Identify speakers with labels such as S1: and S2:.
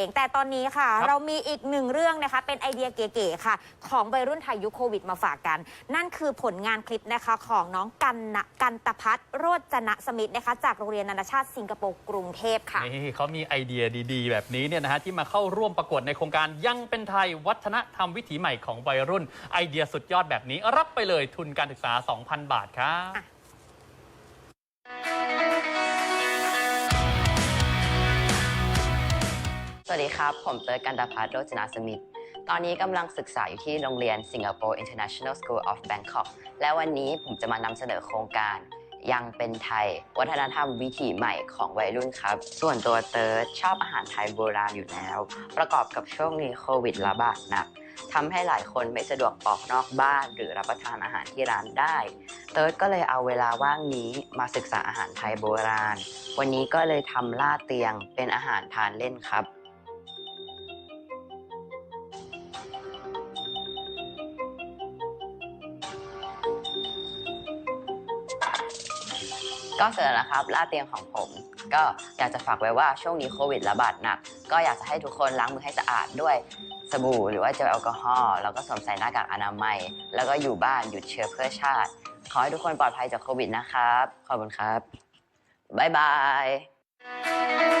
S1: เองแต่ตอนนี้ค่ะ
S2: ครับ
S1: เรามีอีกหนึ่งเรื่องนะคะ เป็นไอเดียเก๋ๆค่ะ ของวัยรุ่นไทยยุคโควิดมาฝากกัน นั่นคือผลงานคลิปนะคะของน้องกันนะกันตพัฒน์โรจนะสมิทธนะคะ จากโรงเรียนนานาชาติสิงคโปร์กรุงเทพค่ะ
S2: นี่เขามีไอเดียดีๆ แบบนี้เนี่ยนะฮะที่มาเข้าร่วมประกวดในโครงการยังเป็นไทยวัฒนธรรมวิถีใหม่ของวัยรุ่นไอเดียสุดยอดแบบนี้ รับไปเลยทุนการศึกษา 2,000 บาทครับ
S3: วัสดีครับ ผมเติร์ดกันตพัฒน์โรจนาสมิทธิ์ตอนนี้กำลังศึกษาอยู่ที่โรงเรียน Singapore International School of Bangkok และวันนี้ผมจะมานำเสนอโครงการยังเป็นไทย วัฒนธรรมวิถีใหม่ของวัยรุ่นครับ ส่วนตัวเติร์ดชอบอาหารไทยโบราณอยู่แล้ว ประกอบกับช่วงนี้โควิดระบาดหนักทำให้หลายคนไม่สะดวกออกนอกบ้าน หรือรับประทานอาหารที่ร้านได้ เติร์ดก็เลยเอาเวลาว่างนี้มาศึกษาอาหารไทยโบราณ วันนี้ก็เลยทำลาดเตียงเป็นอาหารทานเล่นครับ ก็เสร็จแล้วนะครับลาเตียงของผม ก็อยากจะฝากไว้ว่าช่วงนี้โควิดระบาดหนัก ก็อยากจะให้ทุกคนล้างมือให้สะอาดด้วยสบู่หรือว่าเจลแอลกอฮอล์แล้วก็สวมใส่หน้ากากอนามัย แล้วก็อยู่บ้านหยุดเชื้อเพื่อชาติ ขอให้ทุกคนปลอดภัยจากโควิดนะครับ ขอบคุณครับบ๊ายบาย